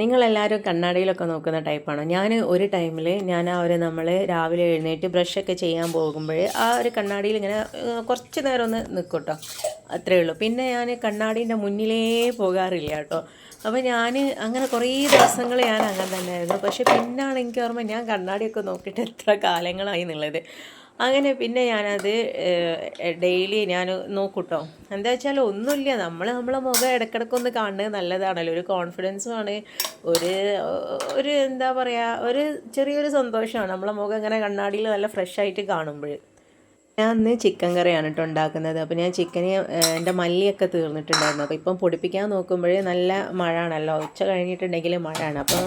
നിങ്ങളെല്ലാവരും കണ്ണാടിയിലൊക്കെ നോക്കുന്ന ടൈപ്പാണോ? ഞാൻ ഒരു ടൈമിൽ ഞാൻ ആ ഒരു നമ്മൾ രാവിലെ എഴുന്നേറ്റ് ബ്രഷൊക്കെ ചെയ്യാൻ പോകുമ്പോൾ ആ ഒരു കണ്ണാടിയിൽ ഇങ്ങനെ കുറച്ച് നേരം ഒന്ന് നിൽക്കും കേട്ടോ അത്രേ ഉള്ളൂ. പിന്നെ ഞാൻ കണ്ണാടീന്റെ മുന്നിലേ പോകാറില്ല കേട്ടോ. അപ്പോൾ ഞാൻ അങ്ങനെ കുറേ ദിവസങ്ങൾ ഞാൻ അങ്ങനെ തന്നെയായിരുന്നു. പക്ഷേ പിന്നാണ് എനിക്ക് ഓർമ്മ ഞാൻ കണ്ണാടിയൊക്കെ നോക്കിയിട്ട് എത്ര കാലങ്ങളായി എന്നുള്ളത്. അങ്ങനെ പിന്നെ ഞാനത് ഡെയിലി ഞാൻ നോക്കൂട്ടോ. എന്താ വെച്ചാൽ ഒന്നുമില്ല. നമ്മൾ നമ്മളെ മുഖം ഇടയ്ക്കിടയ്ക്കൊന്ന് കാണുന്നത് നല്ലതാണല്ലോ. ഒരു കോൺഫിഡൻസുമാണ് ഒരു ഒരു എന്താ പറയുക ഒരു ചെറിയൊരു സന്തോഷമാണ്. നമ്മളെ മുഖം ഇങ്ങനെ കണ്ണാടിയിൽ നല്ല ഫ്രഷ് ആയിട്ട് കാണുമ്പോൾ ഞാൻ അന്ന് ചിക്കൻ കറിയാണ് കേട്ടോ ഉണ്ടാക്കുന്നത്. അപ്പോൾ ഞാൻ ചിക്കന് എന്റെ മല്ലിയൊക്കെ തീർന്നിട്ടുണ്ടായിരുന്നു. അപ്പോൾ ഇപ്പം പൊടിപ്പിക്കാൻ നോക്കുമ്പോഴേ നല്ല മഴ ആണല്ലോ ഉച്ച കഴിഞ്ഞിട്ടുണ്ടെങ്കിൽ മഴയാണ്. അപ്പോൾ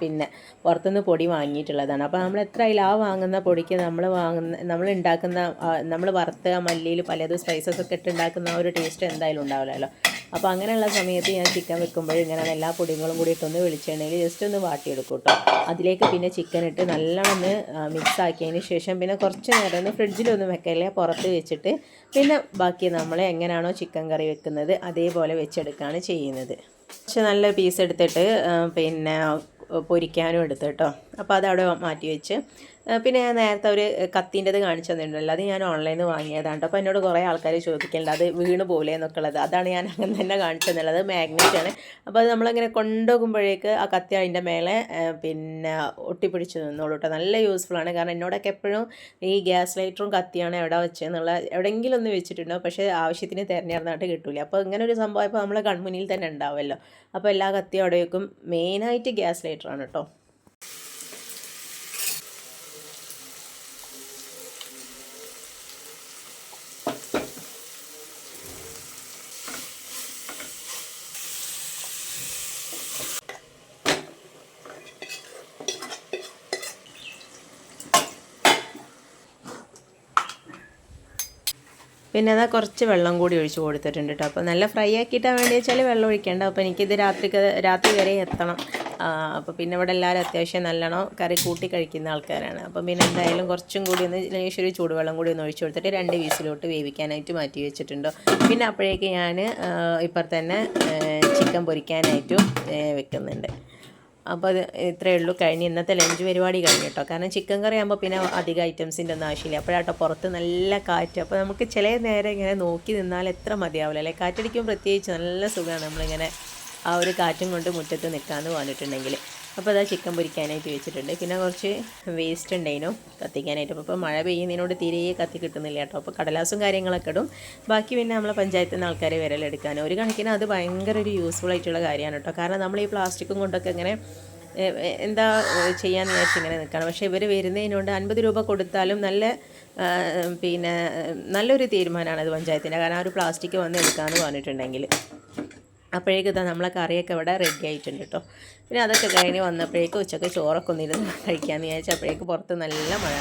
പിന്നെ പുറത്തുനിന്ന് പൊടി വാങ്ങിയിട്ടുള്ളതാണ്. അപ്പോൾ നമ്മൾ എത്ര അതിൽ ആ വാങ്ങുന്ന പൊടിക്ക് നമ്മൾ വാങ്ങുന്ന നമ്മൾ ഉണ്ടാക്കുന്ന നമ്മൾ വറുത്ത മല്ലിയിൽ പലതും സ്പൈസസ് ഒക്കെ ഇട്ട് ഉണ്ടാക്കുന്ന ഒരു ടേസ്റ്റ് എന്തായാലും ഉണ്ടാവില്ലല്ലോ. അപ്പോൾ അങ്ങനെയുള്ള സമയത്ത് ഞാൻ ചിക്കൻ വെക്കുമ്പോൾ ഇങ്ങനെ എല്ലാ പൊടികളും കൂടി ഇട്ടൊന്ന് വെളിച്ചെണ്ണയിൽ ജസ്റ്റ് ഒന്ന് വാട്ടിയെടുക്കും കേട്ടോ അതിലേക്ക് പിന്നെ ചിക്കൻ ഇട്ട് ഒന്ന് മിക്സ് ആക്കിയതിന് ശേഷം പിന്നെ കുറച്ച് നേരം ഒന്ന് ഫ്രിഡ്ജിലൊന്നും വെക്കല്ലേ പുറത്ത് വെച്ചിട്ട്. പിന്നെ ബാക്കി നമ്മൾ എങ്ങനെയാണോ ചിക്കൻ കറി വെക്കുന്നത് അതേപോലെ വെച്ചെടുക്കുകയാണ് ചെയ്യുന്നത്. പക്ഷെ നല്ല പീസ് എടുത്തിട്ട് പിന്നെ പൊരിക്കാനും എടുത്ത് കേട്ടോ. അപ്പോൾ അതവിടെ മാറ്റി വെച്ച് പിന്നെ ഞാൻ നേരത്തെ ഒരു കത്തിന്റെത് കാണിച്ചു തന്നിട്ടുണ്ടല്ലോ. അത് ഞാൻ ഓൺലൈനിൽ നിന്ന് വാങ്ങിയതാണ് അപ്പോൾ എന്നോട് കുറേ ആൾക്കാർ ചോദിക്കേണ്ടത് അത് വീണ് പോലെ എന്നൊക്കെ ഉള്ളത് അതാണ് ഞാൻ അങ്ങനെ തന്നെ കാണിച്ചു തന്നുള്ളത് മാഗ്നറ്റ് ആണ്. അപ്പോൾ അത് നമ്മളിങ്ങനെ കൊണ്ടുപോകുമ്പോഴേക്ക് ആ കത്തി അതിന്റെ മേലെ പിന്നെ ഒട്ടിപ്പിടിച്ച് നിന്നോളൂ കേട്ടോ. നല്ല യൂസ്ഫുൾ ആണ്. കാരണം എന്നോടൊക്കെ എപ്പോഴും ഈ ഗ്യാസ് ലൈറ്ററും കത്തിയാണ് എവിടെ വെച്ചതെന്നുള്ള എവിടെയെങ്കിലും ഒന്ന് വെച്ചിട്ടുണ്ടോ പക്ഷേ ആവശ്യത്തിന് തിരഞ്ഞെടുന്നതായിട്ട് കിട്ടില്ല അപ്പോൾ ഇങ്ങനെ ഒരു സംഭവം ഇപ്പോൾ നമ്മളെ കൺമുന്നിൽ തന്നെ ഉണ്ടാവുമല്ലോ അപ്പോൾ എല്ലാ കത്തിയും അവിടെയൊക്കെ വെക്കും മെയിനായിട്ട് ഗ്യാസ് ലൈറ്ററാണ് കേട്ടോ. പിന്നെ അതാ കുറച്ച് വെള്ളം കൂടി ഒഴിച്ച് കൊടുത്തിട്ടുണ്ട് കേട്ടോ അപ്പോൾ നല്ല ഫ്രൈ ആക്കിയിട്ടാണ് വേണ്ടി വെച്ചാൽ വെള്ളം ഒഴിക്കേണ്ട. അപ്പോൾ എനിക്കിത് രാത്രിക്ക് രാത്രി വരെ എത്തണം. അപ്പോൾ പിന്നെ ഇവിടെ എല്ലാവരും അത്യാവശ്യം നല്ലോണം കറി കൂട്ടി കഴിക്കുന്ന ആൾക്കാരാണ്. അപ്പം പിന്നെ എന്തായാലും കുറച്ചും കൂടി ഒന്ന് ലേശം ഒരു ചൂടുവെള്ളം കൂടി ഒന്ന് ഒഴിച്ച് കൊടുത്തിട്ട് രണ്ട് വീസിലോട്ട് വേവിക്കാനായിട്ട് മാറ്റി വെച്ചിട്ടുണ്ടോ. പിന്നെ അപ്പോഴേക്ക് ഞാൻ ഇപ്പം തന്നെ ചിക്കൻ പൊരിക്കാനായിട്ടും വെക്കുന്നുണ്ട്. അപ്പോൾ അത് ഇത്രയേ ഉള്ളൂ. കഴിഞ്ഞ് ഇന്നത്തെ ലഞ്ച് പരിപാടി കഴിഞ്ഞു കേട്ടോ കാരണം ചിക്കൻ കറി ആകുമ്പോൾ പിന്നെ അധികം ഐറ്റംസിന്റെ ഒന്നും ആവശ്യമില്ല. അപ്പോഴാട്ടോ പുറത്ത് നല്ല കാറ്റ്. അപ്പോൾ നമുക്ക് ചില നേരം ഇങ്ങനെ നോക്കി നിന്നാൽ എത്ര മതിയാവില്ല അല്ലേ? കാറ്റടിക്കുമ്പോൾ പ്രത്യേകിച്ച് നല്ല സുഖമാണ് നമ്മളിങ്ങനെ ആ ഒരു കാറ്റും കൊണ്ട് മുറ്റത്ത് നിൽക്കാമെന്ന് പറഞ്ഞിട്ടുണ്ടെങ്കിൽ. അപ്പോൾ അതാ ചിക്കൻ പൊരിക്കാനായിട്ട് വെച്ചിട്ടുണ്ട്. പിന്നെ കുറച്ച് വേസ്റ്റ് ഉണ്ടായിരുന്നു കത്തിക്കാനായിട്ട്. അപ്പോൾ ഇപ്പോൾ മഴ പെയ്യുന്നതിനോട് തീരെ കത്തി കിട്ടുന്നില്ല കേട്ടോ. അപ്പോൾ കടലാസും കാര്യങ്ങളൊക്കെ ഇടും. ബാക്കി പിന്നെ നമ്മളെ പഞ്ചായത്തിൽ നിന്ന് ആൾക്കാരെ വിരലെടുക്കാൻ ഒരു കണക്കിന് അത് ഭയങ്കര ഒരു യൂസ്ഫുൾ ആയിട്ടുള്ള കാര്യമാണ് കേട്ടോ. കാരണം നമ്മൾ ഈ പ്ലാസ്റ്റിക്കും കൊണ്ടൊക്കെ ഇങ്ങനെ എന്താ ചെയ്യാമെന്ന് വിചാരിച്ച് ഇങ്ങനെ നിൽക്കണം. പക്ഷേ ഇവർ വരുന്നതിനോട് അൻപത് രൂപ കൊടുത്താലും നല്ല പിന്നെ നല്ലൊരു തീരുമാനമാണ് അത് പഞ്ചായത്തിന്റെ. കാരണം ആ ഒരു പ്ലാസ്റ്റിക് വന്ന് എടുക്കാമെന്ന് പറഞ്ഞിട്ടുണ്ടെങ്കിൽ. അപ്പോഴേക്കും ഇതാ നമ്മളെ കറിയൊക്കെ ഇവിടെ റെഡി ആയിട്ടുണ്ട് കേട്ടോ പിന്നെ അതൊക്കെ കഴിഞ്ഞ് വന്നപ്പോഴേക്കും ഉച്ചയ്ക്ക് ചോറൊക്കെ ഒന്നിരുന്ന് കഴിക്കാമെന്ന് വിചാരിച്ചപ്പോഴേക്കും പുറത്ത് നല്ല മഴ